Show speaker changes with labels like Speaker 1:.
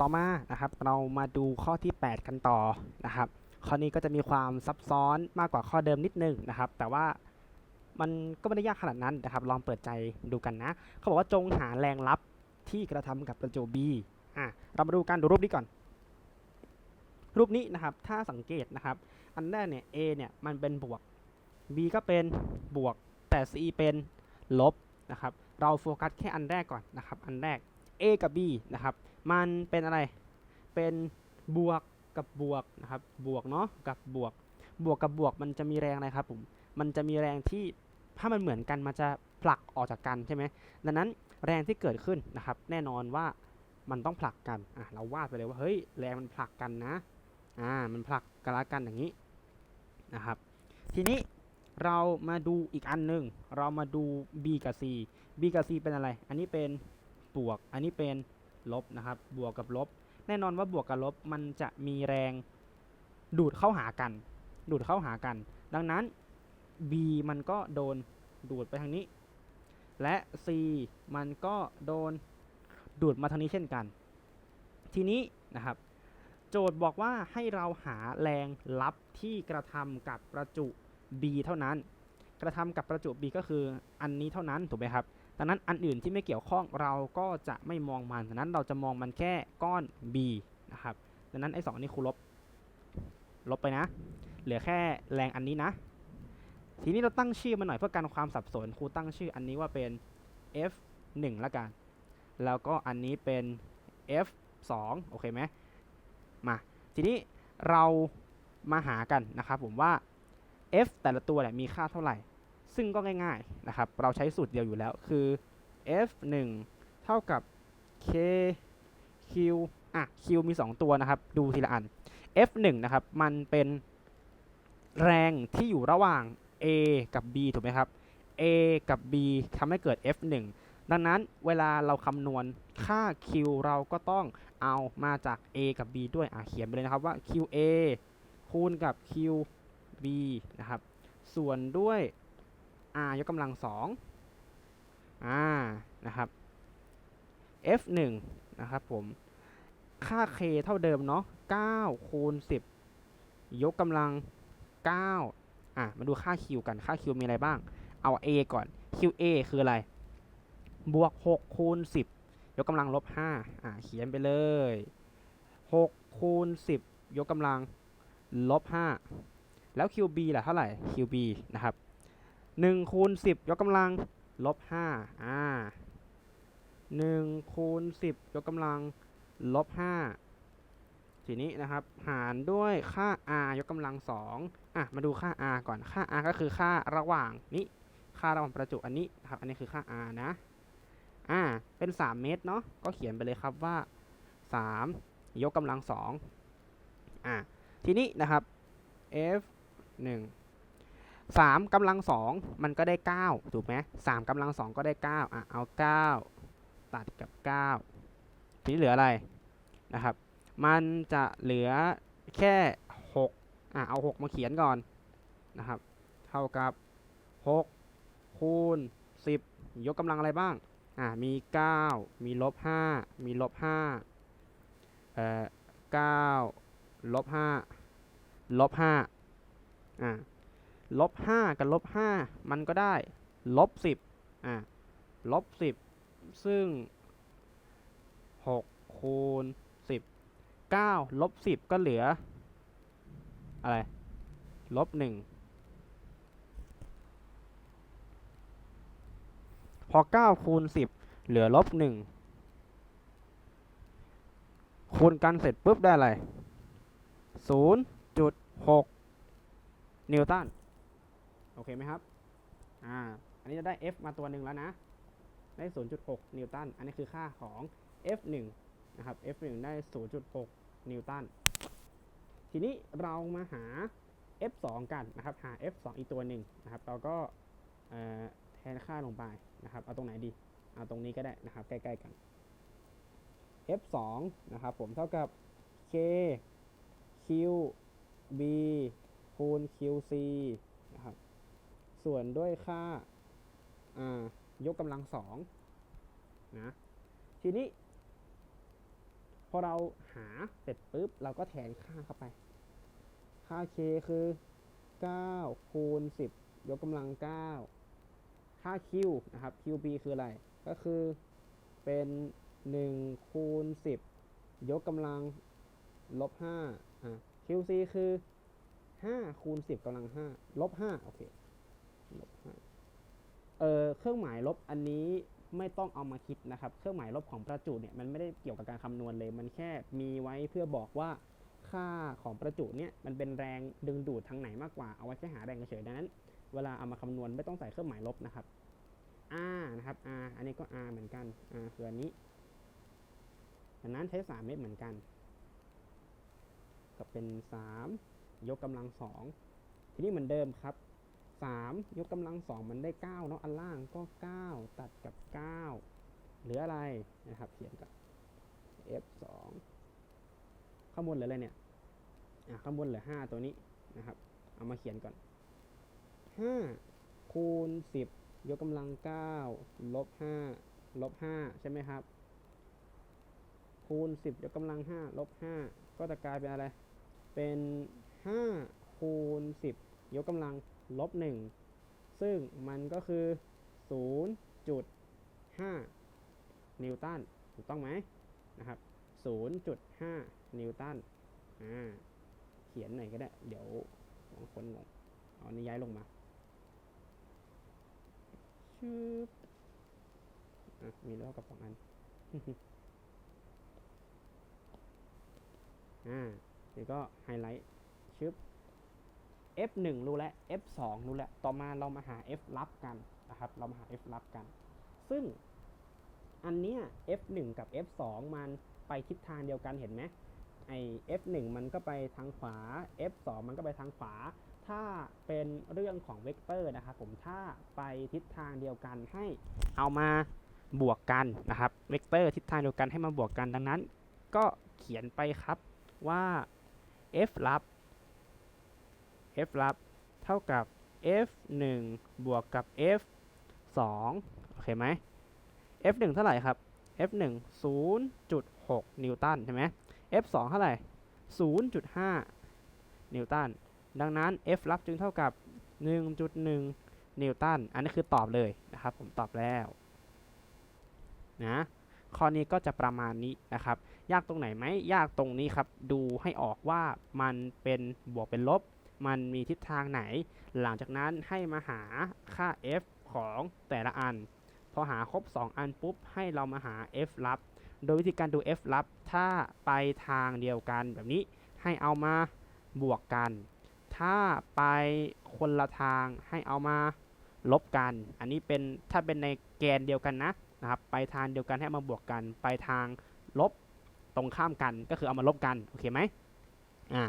Speaker 1: ต่อมานะครับเรามาดูข้อที่ 8 กันต่อนะครับข้อนี้ก็จะมีความซับซ้อนมากกว่าข้อเดิมนิดนึงนะครับ แต่ว่ามันก็ไม่ได้ยากขนาดนั้นนะครับ ลองเปิดใจดูกันนะ เขาบอกว่าจงหาแรงลับที่กระทำกับประจุ B อะเรามาดูกันดูรูปนี้ก่อน รูปนี้นะครับถ้าสังเกตนะครับ อันแรกเนี่ย A เนี่ยมันเป็นบวก B ก็เป็นบวกแต่ C เป็นลบนะครับ เราโฟกัสแค่อันแรกก่อนนะครับ อันแรก A กับ B นะครับ มันเป็นอะไร เป็นบวกกับบวกนะครับ บวกเนาะกับบวก บวกกับบวกมันจะมีแรงอะไรครับผม มันจะมีแรงที่ถ้ามันเหมือนกันมันจะผลักออกจากกันใช่ไหมดังนั้นแรงที่เกิดขึ้นนะครับ แน่นอนว่ามันต้องผลักกันอะเราวาดไปเลยว่าเฮ้ยแรงมันผลักกันนะอ่ามันผลักกันละกันอย่างนี้นะครับ ทีนี้เรามาดูอีกอันหนึ่งเรามาดู B กับ C B กับ C เป็นอะไร อันนี้เป็นบวก อันนี้เป็น ลบนะครับ บวกกับลบ แน่นอนว่าบวกกับลบมันจะมีแรงดูดเข้าหากัน ดูดเข้าหากัน ดังนั้น B มันก็โดนดูดไปทางนี้ และ C มันก็โดนดูดมาทางนี้เช่นกัน ทีนี้นะครับ โจทย์บอกว่าให้เราหาแรงลับที่กระทำกับประจุ B เท่านั้น กระทำกับประจุ B ก็คืออันนี้เท่านั้นถูกไหมครับ ดังนั้นอันอื่นที่ไม่เกี่ยวข้องเราก็จะไม่มองมันดังนั้นเราจะมองมันแค่ก้อน B นะครับดังนั้นไอ้สองนนี้ครูลบ ลบไปนะ เหลือแค่แรงอันนี้นะ ทีนี้เราตั้งชื่อมันหน่อยเพื่อการความสับสนครูตั้งชื่ออันนี้ว่าเป็น F 1ละกัน แล้วก็อันนี้เป็น F 2โอเคไหมมา ทีนี้เรามาหากันนะครับผมว่า F แต่ละตัวเนี่ยมีค่าเท่าไหร่ ซึ่งก็ง่ายๆนะครับ เราใช้สูตรเดียวอยู่แล้วคือ F 1เท่ากับ K Q อะ Q มี 2 ตัวนะครับ ดูทีละอัน F 1นะครับ มันเป็นแรงที่อยู่ระหว่าง A กับ B ถูกไหมครับ A กับ B ทำให้เกิด F 1ดังนั้นเวลาเราคำนวณค่า Q เราก็ต้องเอามาจาก A กับ B ด้วยอะเขียนไปเลยนะครับว่า QA คูณกับ QB นะครับ ส่วนด้วย r ยกกำลังสองอ่านะครับ f 1นะครับผม ค่า k เท่าเดิมเนาะ9คูณ10 ยกกำลัง 9 อะ มาดูค่า q กัน ค่า q มีอะไรบ้าง เอา a ก่อน qa คืออะไร บวก 6 คูณ 10 ยกกำลังลบ 5 อะ เขียนไปเลย 6 คูณ 10 ยกกำลังลบ 5 แล้ว qb ล่ะเท่าไหร่ qb นะครับ 1คูณ10 ยกกำลังลบ5อ่า1คูณ10 ยกกำลังลบ5ทีนี้นะครับ หารด้วยค่า r ยกกำลัง2อะมาดูค่า r ก่อนค่า r ก็คือค่าระหว่างนี้ค่าระหว่างประจุอันนี้นะครับอันนี้คือค่า r นะอ่าเป็น 3 เมตรเนาะก็เขียนไปเลยครับว่า 3 ยกกำลัง2อ่าทีนี้นะครับ f 1 สามกำลังสองมันก็ได้เก้าถูกไหมสามกำลังสองก็ได้เก้าอะเอาเก้าตัดกับเก้าทีนี้เหลืออะไรนะครับ มันจะเหลือแค่หกอะเอาหกมาเขียนก่อนนะครับ เท่ากับหกคูณสิบยกกำลังอะไรบ้างอะมีเก้ามีลบห้ามีลบห้าเอ่อเก้าลบห้าลบห้าอะ ลบห้ากับลบห้ามันก็ได้ลบสิบอะลบสิบซึ่งหกคูณสิบเก้าลบสิบก็เหลือ อะไรลบหนึ่งพอเก้าคูณสิบเหลือลบหนึ่งคูณกันเสร็จปุ๊บได้อะไรศูนย์จุดหกนิวตัน โอเคไหมครับ อ่า อันนี้จะได้ F มาตัวหนึ่งแล้วนะ ได้ 0.6 นิวตัน อันนี้คือค่าของ F1 นะครับ F1 ได้ 0.6 นิวตัน ทีนี้เรามาหา F2 กันนะครับ หา F2 อีกตัวหนึ่งนะครับ เราก็เอ่อแทนค่าลงไปนะครับ เอาตรงไหนดี เอาตรงนี้ก็ได้นะครับ ใกล้ๆกัน F2 นะครับผมเท่ากับ K Q B คูณ QC นะครับ ส่วนด้วยค่าายกกำลังสองนะทีนี้ พอเราหาเสร็จปุ๊บ เราก็แทนค่าเข้าไป ค่า k คือ 9 คูณ 10 ยกกำลัง 9 ค่า q นะครับ qb คืออะไร ก็คือเป็น 1 คูณ 10 ยกกำลังลบ5อะ qc คือ 5 คูณ 10กำลัง5ลบ5โอเค ลบเออเครื่องหมายลบอันนี้ไม่ต้องเอามาคิดนะครับ เครื่องหมายลบของประจุเนี่ยมันไม่ได้เกี่ยวกับการคำนวณเลย มันแค่มีไว้เพื่อบอกว่าค่าของประจุเนี่ยมันเป็นแรงดึงดูดทางไหนมากกว่า เอาไว้แค่หาแรงเฉยๆดังนั้น เวลาเอามาคำนวณไม่ต้องใส่เครื่องหมายลบนะครับ r นะครับ r อันนี้ก็ r เหมือนกัน r คืออันนี้ดังนั้นใช้ 3 เมตรเหมือนกัน ก็เป็น 3 ยกกำลัง 2 ทีนี้เหมือนเดิมครับ 3 ยกกำลัง 2 มันได้9เนาะอันล่างก็ 9 ตัดกับ 9 เหลืออะไรนะครับเขียนกับ f 2ข้างบนเหลืออะไรเนี่ยอะข้างบนเหลือ 5 ตัวนี้นะครับ เอามาเขียนก่อน 5 คูณ 10 ยกกำลัง 9 ลบ 5 ลบ 5 ใช่ไหมครับ คูณ 10 ยกกำลัง 5 ลบ 5 ก็จะกลายเป็นอะไร เป็น 5 คูณ 10 ยกกำลัง ลบ1ซึ่งมันก็คือ 0.5 นิวตันถูกต้องไหมนะครับ 0.5 นิวตันอ่าเขียนหน่อยก็ได้ เดี๋ยวบางคนงงเอานี้ย้ายลงมาชืบอะมีแล้วกับสองอันอ่าเดี๋ยวก็ไฮไลท์ชึบ F1 รู้แล้ว F2 รู้แล้ว ต่อมาเรามาหา F ลับกันนะครับ เรามาหา F ลับกัน ซึ่งอันเนี้ย F1 กับ F2 มันไปทิศทางเดียวกันเห็นไหมไอ F1 มันก็ไปทางขวา F2 มันก็ไปทางขวา ถ้าเป็นเรื่องของเวกเตอร์นะครับผมถ้าไปทิศทางเดียวกันให้เอามาบวกกันนะครับ เวกเตอร์ทิศทางเดียวกันให้มาบวกกันดังนั้น ก็เขียนไปครับว่า f ลับ f ลับเท่ากับ f 1บวกกับ f 2โอเคไหม f 1เท่าไหร่ครับ f 1 0.6 นิวตันใช่ไหม f 2เท่าไหร่ 0.5 นิวตัน ดังนั้น F ลับจึงเท่ากับ 1.1 นิวตัน อันนี้คือตอบเลยนะครับ ผมตอบแล้วนะข้อนี้ก็จะประมาณนี้นะครับ ยากตรงไหนไหมยากตรงนี้ครับ ดูให้ออกว่ามันเป็นบวกเป็นลบ มันมีทิศทางไหน หลังจากนั้นให้มาหาค่า F ของแต่ละอัน พอหาครบ 2 อันปุ๊บ ให้เรามาหา F ลับ โดยวิธีการดู F ลับ ถ้าไปทางเดียวกันแบบนี้ให้เอามาบวกกัน ถ้าไปคนละทางให้เอามาลบกัน อันนี้เป็นถ้าเป็นในแกนเดียวกันนะนะครับ ไปทางเดียวกันให้เอามาบวกกัน ไปทางลบตรงข้ามกันก็คือเอามาลบกัน โอเคไหมอ่า